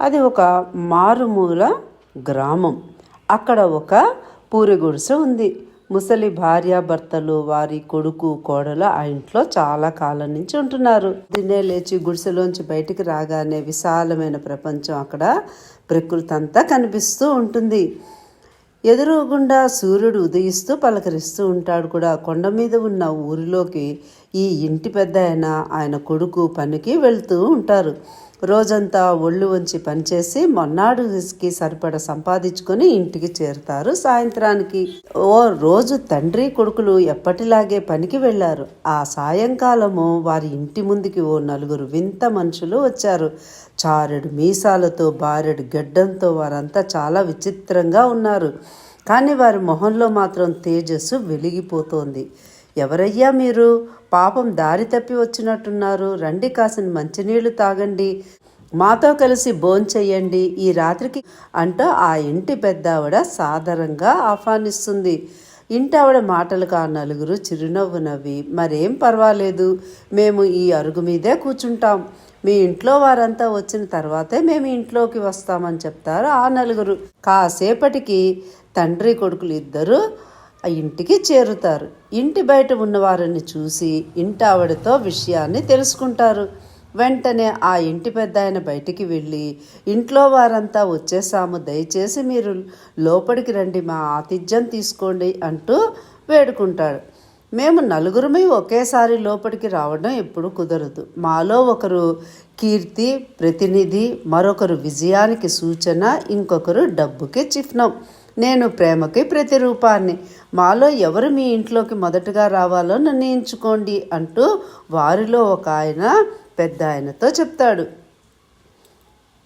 అది ఒక మారుమూల గ్రామం. అక్కడ ఒక పూరి గుడిసె ఉంది. ముసలి భార్యాభర్తలు వారి కొడుకు కోడలు ఆ ఇంట్లో చాలా కాలం నుంచి ఉంటున్నారు. దిన్నే లేచి గుడిసెలోంచి బయటికి రాగానే విశాలమైన ప్రపంచం అక్కడ ప్రకృతి అంతా కనిపిస్తూ ఉంటుంది. ఎదురుగుండా సూర్యుడు ఉదయిస్తూ పలకరిస్తూ ఉంటాడు కూడా. కొండ మీద ఉన్న ఊరిలోకి ఈ ఇంటి పెద్ద ఆయన ఆయన కొడుకు పనికి వెళ్తూ ఉంటారు. రోజంతా ఒళ్ళు వంచి పనిచేసి మొన్నాడుకి సరిపడ సంపాదించుకొని ఇంటికి చేరుతారు సాయంత్రానికి. ఓ రోజు తండ్రి కొడుకులు ఎప్పటిలాగే పనికి వెళ్ళారు ఆ సాయంకాలము వారి ఇంటి ముందుకి ఓ నలుగురు వింత మనుషులు వచ్చారు. చారెడు మీసాలతో బారెడు గడ్డంతో వారంతా చాలా విచిత్రంగా ఉన్నారు. కానీ వారి మొహంలో మాత్రం తేజస్సు వెలిగిపోతోంది. ఎవరయ్యా మీరు? పాపం దారి తప్పి వచ్చినట్టున్నారు. రండి కాసిన మంచినీళ్ళు తాగండి. మాతో కలిసి భోంచెయ్యండి ఈ రాత్రికి అంటూ ఆ ఇంటి పెద్ద ఆవిడ సాదరంగా ఆహ్వానిస్తుంది. ఇంటి ఆవిడ మాటలకు ఆ నలుగురు చిరునవ్వు నవ్వి మరేం పర్వాలేదు. మేము ఈ అరుగు మీదే కూర్చుంటాం. మీ ఇంట్లో వారంతా వచ్చిన తర్వాతే మేము ఇంట్లోకి వస్తామని చెప్తారు ఆ నలుగురు. కాసేపటికి తండ్రి కొడుకులు ఇద్దరు ఆ ఇంటికి చేరుతారు. ఇంటి బయట ఉన్నవారిని చూసి ఇంటి ఆవిడతో విషయాన్ని తెలుసుకుంటారు. వెంటనే ఆ ఇంటి పెద్ద ఆయన బయటికి వెళ్ళి ఇంట్లో వారంతా వచ్చేసాము దయచేసి మీరు లోపలికి రండి మా ఆతిథ్యం తీసుకోండి అంటూ వేడుకుంటాడు. మేము నలుగురమై ఒకేసారి లోపలికి రావడం ఎప్పుడు కుదరదు. మాలో ఒకరు కీర్తి ప్రతినిధి మరొకరు విజయానికి సూచన ఇంకొకరు డబ్బుకి చిహ్నం. నేను ప్రేమకి ప్రతిరూపాన్ని. మాలో ఎవరు మీ ఇంట్లోకి మొదటగా రావాలో నిర్ణయించుకోండి అంటూ వారిలో ఒక ఆయన పెద్ద ఆయనతో చెప్తాడు.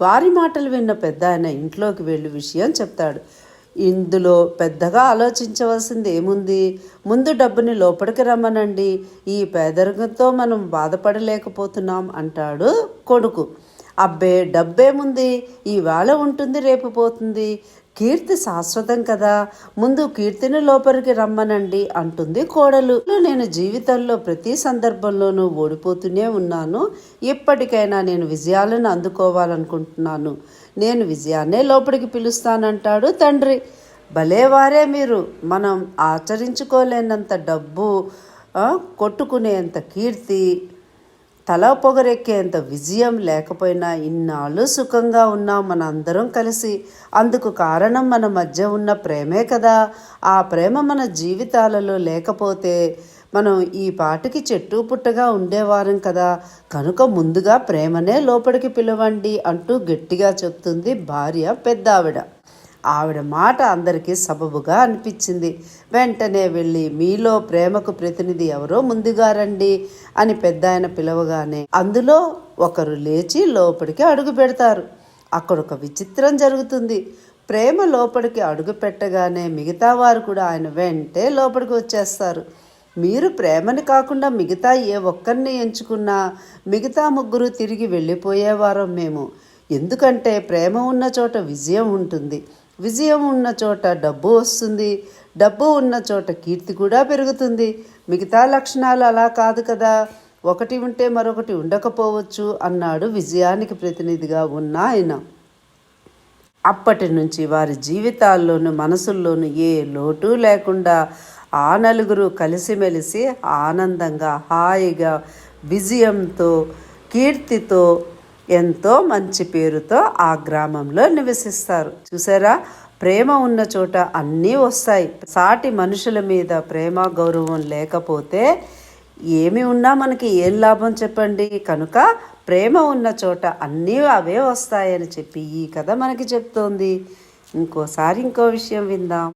వారి మాటలు విన్న పెద్ద ఆయన ఇంట్లోకి వెళ్ళి విషయం చెప్తాడు. ఇందులో పెద్దగా ఆలోచించవలసింది ఏముంది? ముందు డబ్బుని లోపలికి రమ్మనండి. ఈ పేదరికంతో మనం బాధపడలేకపోతున్నాం అంటాడు కొడుకు. అబ్బే డబ్బేముంది? ఈవేళ ఉంటుంది రేపు పోతుంది. కీర్తి శాశ్వతం కదా ముందు కీర్తిని లోపలికి రమ్మనండి అంటుంది కోడలు. నేను జీవితంలో ప్రతి సందర్భంలోనూ ఓడిపోతూనే ఉన్నాను. ఎప్పటికైనా నేను విజయాలను అందుకోవాలనుకుంటున్నాను. నేను విజయాన్నే లోపలికి పిలుస్తానంటాడు తండ్రి. భలేవారే మీరు మనం ఆచరించుకోలేనంత డబ్బు కొట్టుకునేంత కీర్తి తల పొగరెక్కేంత విజయం లేకపోయినా ఇన్నాళ్ళు సుఖంగా ఉన్నాం మన అందరం కలిసి. అందుకు కారణం మన మధ్య ఉన్న ప్రేమే కదా. ఆ ప్రేమ మన జీవితాలలో లేకపోతే మనం ఈ పాటకి చెట్టు పుట్టగా ఉండేవారం కదా. కనుక ముందుగా ప్రేమనే లోపలికి పిలవండి అంటూ గట్టిగా చెప్తుంది భార్య పెద్ద ఆవిడ ఆవిడ మాట అందరికీ సబబుగా అనిపించింది. వెంటనే వెళ్ళి మీలో ప్రేమకు ప్రతినిధి ఎవరో ముందుగా రండి అని పెద్ద ఆయన పిలవగానే అందులో ఒకరు లేచి లోపలికి అడుగు పెడతారు. అక్కడ ఒక విచిత్రం జరుగుతుంది. ప్రేమ లోపలికి అడుగు పెట్టగానే మిగతా వారు కూడా ఆయన వెంటే లోపలికి వచ్చేస్తారు. మీరు ప్రేమని కాకుండా మిగతా ఏ ఒక్కరిని ఎంచుకున్నా మిగతా ముగ్గురు తిరిగి వెళ్ళిపోయేవారం మేము. ఎందుకంటే ప్రేమ ఉన్న చోట విజయం ఉంటుంది. విజయం ఉన్న చోట డబ్బు వస్తుంది డబ్బు ఉన్న చోట కీర్తి కూడా పెరుగుతుంది. మిగతా లక్షణాలు అలా కాదు కదా. ఒకటి ఉంటే మరొకటి ఉండకపోవచ్చు అన్నాడు విజయానికి ప్రతినిధిగా ఉన్న ఆయన. అప్పటి నుంచి వారి జీవితాల్లోనూ మనసుల్లోనూ ఏ లోటు లేకుండా ఆ నలుగురు కలిసిమెలిసి ఆనందంగా హాయిగా విజయంతో కీర్తితో ఎంతో మంచి పేరుతో ఆ గ్రామంలో నివసిస్తారు. చూసారా? ప్రేమ ఉన్న చోట అన్నీ వస్తాయి. సాటి మనుషుల మీద ప్రేమ గౌరవం లేకపోతే ఏమి ఉన్నా మనకి ఏం లాభం చెప్పండి? కనుక ప్రేమ ఉన్న చోట అన్నీ అవే వస్తాయని చెప్పి ఈ కథ మనకి చెప్తోంది. ఇంకోసారి ఇంకో విషయం విందాం.